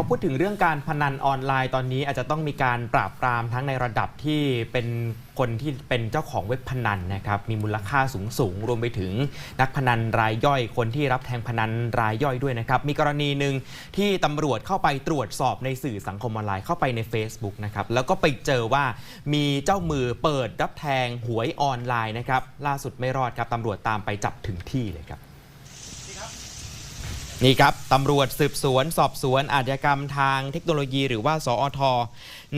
อพูดถึงเรื่องการพนันออนไลน์ตอนนี้อาจจะต้องมีการปราบปรามทั้งในระดับที่เป็นคนที่เป็นเจ้าของเว็บพนันนะครับมีมูลค่าสูงสูงๆรวมไปถึงนักพนันรายย่อยคนที่รับแทงพนันรายย่อยด้วยนะครับมีกรณีหนึ่งที่ตำรวจเข้าไปตรวจสอบในสื่อสังคมออนไลน์เข้าไปใน Facebook นะครับแล้วก็ไปเจอว่ามีเจ้ามือเปิดรับแทงหวยออนไลน์นะครับล่าสุดไม่รอดครับตำรวจตามไปจับถึงที่เลยครับ นี่ครับตำรวจสืบสวน สอบสวนอาชญากรรมทางเทคโนโลยีหรือว่า สอท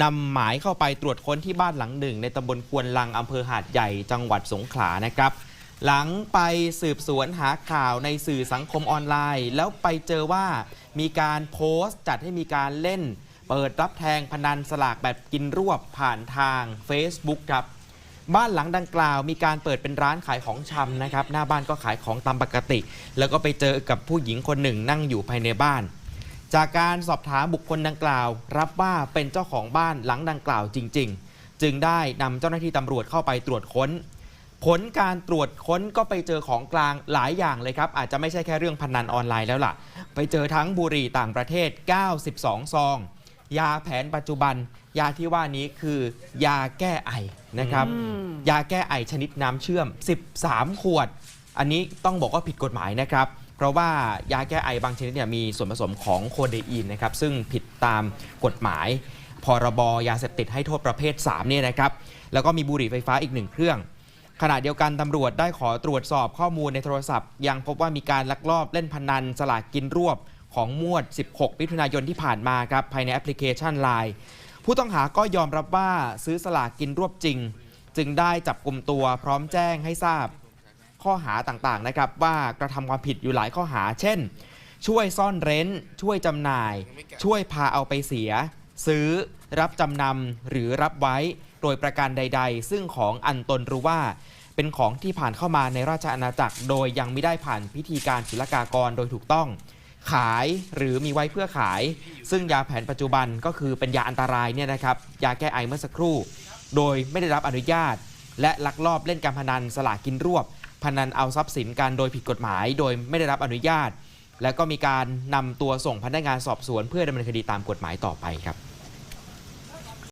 นำหมายเข้าไปตรวจค้นที่บ้านหลังหนึ่ง ในตำบลควนลังอำเภอหาดใหญ่จังหวัดสงขลานะครับ หลังไปสืบสวนหาข่าวในสื่อสังคมออนไลน์ แล้วไปเจอว่ามีการโพสต์จัดให้มีการเล่น เปิดรับแทงพนันสลากแบบกินรวบผ่านทาง Facebook ครับ บ้านหลังดังกล่าวมีการเปิดเป็นร้านขายของชำนะครับ หน้าบ้านก็ขายของตามปกติ แล้วก็ไปเจอกับผู้หญิงคนหนึ่งนั่งอยู่ภายในบ้าน จากการสอบถามบุคคลดังกล่าว รับว่าเป็นเจ้าของบ้านหลังดังกล่าวจริง ๆ จึงได้นำเจ้าหน้าที่ตำรวจเข้าไปตรวจค้น ผลการตรวจค้นก็ไปเจอของกลางหลายอย่างเลยครับ อาจจะไม่ใช่แค่เรื่องพนันออนไลน์แล้วล่ะ ไปเจอทั้งบุหรี่ต่างประเทศ 92 ซอง ยาแผนปัจจุบัน ยาที่ว่านี้คือยาแก้ไอนะครับ ยาแก้ไอชนิดน้ำเชื่อม 13 ขวด อันนี้ต้องบอกว่าผิดกฎหมายนะครับ เพราะว่ายาแก้ไอบางชนิดเนี่ยมีส่วนผสมของโคเดอีนนะครับ ซึ่งผิดตามกฎหมาย พรบยาเสพติดให้โทษประเภท3เนี่ยนะครับ แล้วก็มีบุหรี่ไฟฟ้าอีกหนึ่งเครื่องขณะเดียวกันตำรวจได้ขอตรวจสอบข้อมูลในโทรศัพท์ ยังพบว่ามีการลักลอบเล่นพนัน สลากกินรวบ ของมวด 16 มิถุนายนที่ผ่านมาครับภายในแอปพลิเคชัน Line ผู้ต้องหาก็ยอมรับว่าซื้อสลากกินรวบจริง จึงได้จับกลุ่มตัวพร้อมแจ้งให้ทราบข้อหาต่างๆนะครับว่ากระทำความผิดอยู่หลายข้อหา เช่น ช่วยซ่อนเร้น ช่วยจำหน่าย ช่วยพาเอาไปเสีย ซื้อ รับจำนำหรือรับไว้โดยประการใด ๆ ซึ่งของอันตนรู้ว่าเป็นของที่ผ่านเข้ามาในราชอาณาจักร โดยยังไม่ได้ผ่านพิธีการศุลกากรโดยถูกต้อง ขายหรือมีไว้เพื่อขาย ซึ่งยาแผนปัจจุบันก็คือเป็นยาอันตรายเนี่ยนะครับยาแก้ไอเมื่อสักครู่ โดยไม่ได้รับอนุญาต และลักลอบเล่นการพนันสลากกินรวบ พนันเอาทรัพย์สินกันโดยผิดกฎหมาย โดยไม่ได้รับอนุญาต และก็มีการนำตัวส่งพนักงานสอบสวน เพื่อดำเนินคดีตามกฎหมายต่อไปครับ